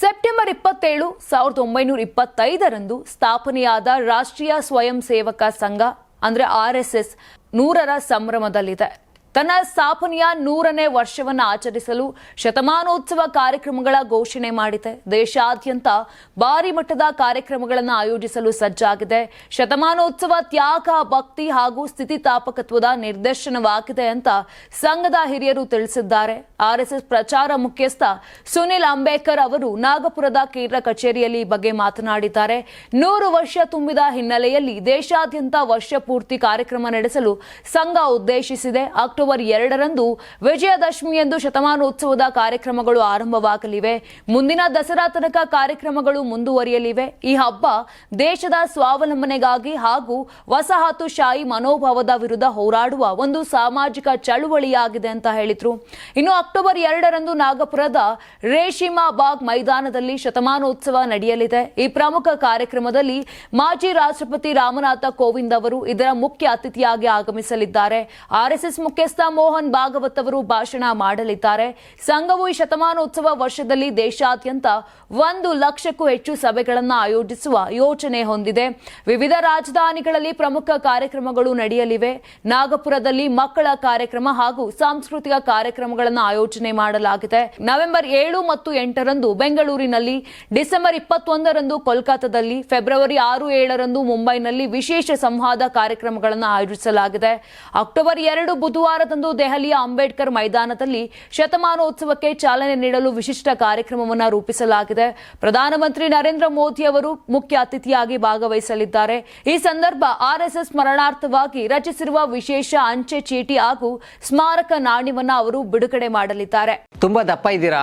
September ಇಪ್ಪತ್ತೇಳು, ಸಾವಿರದ ಒಂಬೈನೂರ ಇಪ್ಪತ್ತೈದರಂದು ಸ್ಥಾಪನೆಯಾದ ರಾಷ್ಟ್ರೀಯ ಸ್ವಯಂ ಸೇವಕ ಸಂಘ, ಅಂದ್ರೆ ಆರ್ ಎಸ್ ಎಸ್, ನೂರರ ಸಂಭ್ರಮದಲ್ಲಿದೆ. ತನ್ನ ಸ್ಥಾಪನೆಯ ನೂರನೇ ವರ್ಷವನ್ನು ಆಚರಿಸಲು ಶತಮಾನೋತ್ಸವ ಕಾರ್ಯಕ್ರಮಗಳ ಘೋಷಣೆ ಮಾಡಿದೆ. ದೇಶಾದ್ಯಂತ ಭಾರಿ ಮಟ್ಟದ ಕಾರ್ಯಕ್ರಮಗಳನ್ನು ಆಯೋಜಿಸಲು ಸಜ್ಜಾಗಿದೆ. ಶತಮಾನೋತ್ಸವ ತ್ಯಾಗ, ಭಕ್ತಿ ಹಾಗೂ ಸ್ಥಿತಿತಾಪಕತ್ವದ ನಿರ್ದೇಶನವಾಗಿದೆ ಅಂತ ಸಂಘದ ಹಿರಿಯರು ತಿಳಿಸಿದ್ದಾರೆ. ಆರ್ಎಸ್ಎಸ್ ಪ್ರಚಾರ ಮುಖ್ಯಸ್ಥ ಸುನಿಲ್ ಅಂಬೇಕರ್ ಅವರು ನಾಗಪುರದ ಕೇಂದ್ರ ಕಚೇರಿಯಲ್ಲಿ ಬಗ್ಗೆ ಮಾತನಾಡಿದ್ದಾರೆ. ನೂರು ವರ್ಷ ತುಂಬಿದ ಹಿನ್ನೆಲೆಯಲ್ಲಿ ದೇಶಾದ್ಯಂತ ವರ್ಷ ಪೂರ್ತಿ ಕಾರ್ಯಕ್ರಮ ನಡೆಸಲು ಸಂಘ ಉದ್ದೇಶಿಸಿದೆ. ಎರಡರಂದು ವಿಜಯದಶಮಿಯಂದು ಶತಮಾನೋತ್ಸವದ ಕಾರ್ಯಕ್ರಮಗಳು ಆರಂಭವಾಗಲಿವೆ. ಮುಂದಿನ ದಸರಾ ತನಕ ಕಾರ್ಯಕ್ರಮಗಳು ಮುಂದುವರಿಯಲಿವೆ. ಈ ಹಬ್ಬ ದೇಶದ ಸ್ವಾವಲಂಬನೆಗಾಗಿ ಹಾಗೂ ವಸಾಹತುಶಾಹಿ ಮನೋಭಾವದ ವಿರುದ್ಧ ಹೋರಾಡುವ ಒಂದು ಸಾಮಾಜಿಕ ಚಳುವಳಿಯಾಗಿದೆ ಅಂತ ಹೇಳಿದ್ರು. ಇನ್ನು ಅಕ್ಟೋಬರ್ ಎರಡರಂದು ನಾಗಪುರದ ರೇಷಿಮಾ ಬಾಗ್ ಮೈದಾನದಲ್ಲಿ ಶತಮಾನೋತ್ಸವ ನಡೆಯಲಿದೆ. ಈ ಪ್ರಮುಖ ಕಾರ್ಯಕ್ರಮದಲ್ಲಿ ಮಾಜಿ ರಾಷ್ಟ್ರಪತಿ ರಾಮನಾಥ ಕೋವಿಂದ್ ಅವರು ಇದರ ಮುಖ್ಯ ಅತಿಥಿಯಾಗಿ ಆಗಮಿಸಲಿದ್ದಾರೆ. ಆರ್ಎಸ್ಎಸ್ ಮುಖ್ಯಸ್ಥ ಮೋಹನ್ ಭಾಗವತ್ ಅವರು ಭಾಷಣ ಮಾಡಲಿದ್ದಾರೆ. ಸಂಘವು ಈ ಶತಮಾನೋತ್ಸವ ವರ್ಷದಲ್ಲಿ ದೇಶಾದ್ಯಂತ ಒಂದು ಲಕ್ಷಕ್ಕೂ ಹೆಚ್ಚು ಸಭೆಗಳನ್ನು ಆಯೋಜಿಸುವ ಯೋಚನೆ ಹೊಂದಿದೆ. ವಿವಿಧ ರಾಜಧಾನಿಗಳಲ್ಲಿ ಪ್ರಮುಖ ಕಾರ್ಯಕ್ರಮಗಳು ನಡೆಯಲಿವೆ. ನಾಗಪುರದಲ್ಲಿ ಮಕ್ಕಳ ಕಾರ್ಯಕ್ರಮ ಹಾಗೂ ಸಾಂಸ್ಕೃತಿಕ ಕಾರ್ಯಕ್ರಮಗಳನ್ನು ಆಯೋಜನೆ ಮಾಡಲಾಗಿದೆ. ನವೆಂಬರ್ ಏಳು ಮತ್ತು ಎಂಟರಂದು ಬೆಂಗಳೂರಿನಲ್ಲಿ, ಡಿಸೆಂಬರ್ ಇಪ್ಪತ್ತೊಂದರಂದು ಕೋಲ್ಕತ್ತಾದಲ್ಲಿ, ಫೆಬ್ರವರಿ ಆರು ಏಳರಂದು ಮುಂಬೈನಲ್ಲಿ ವಿಶೇಷ ಸಂವಾದ ಕಾರ್ಯಕ್ರಮಗಳನ್ನು ಆಯೋಜಿಸಲಾಗಿದೆ. ಅಕ್ಟೋಬರ್ ಎರಡು ಬುಧವಾರದಂದು ದೆಹಲಿಯ ಅಂಬೇಡ್ಕರ್ ಮೈದಾನದಲ್ಲಿ ಶತಮಾನೋತ್ಸವಕ್ಕೆ ಚಾಲನೆ ನೀಡಲು ವಿಶಿಷ್ಟ ಕಾರ್ಯಕ್ರಮವನ್ನು ರೂಪಿಸಲಾಗಿದೆ. ಪ್ರಧಾನಮಂತ್ರಿ ನರೇಂದ್ರ ಮೋದಿ ಅವರು ಮುಖ್ಯ ಅತಿಥಿಯಾಗಿ ಭಾಗವಹಿಸಲಿದ್ದಾರೆ. ಈ ಸಂದರ್ಭ ಆರ್ಎಸ್ಎಸ್ ಸ್ಮರಣಾರ್ಥವಾಗಿ ರಚಿಸಿರುವ ವಿಶೇಷ ಅಂಚೆ ಚೀಟಿ ಹಾಗೂ ಸ್ಮಾರಕ ನಾಣ್ಯವನ್ನು ಅವರು ಬಿಡುಗಡೆ ಮಾಡಲಿದ್ದಾರೆ. ತುಂಬಾ ದಪ್ಪ ಇದ್ದೀರಾ?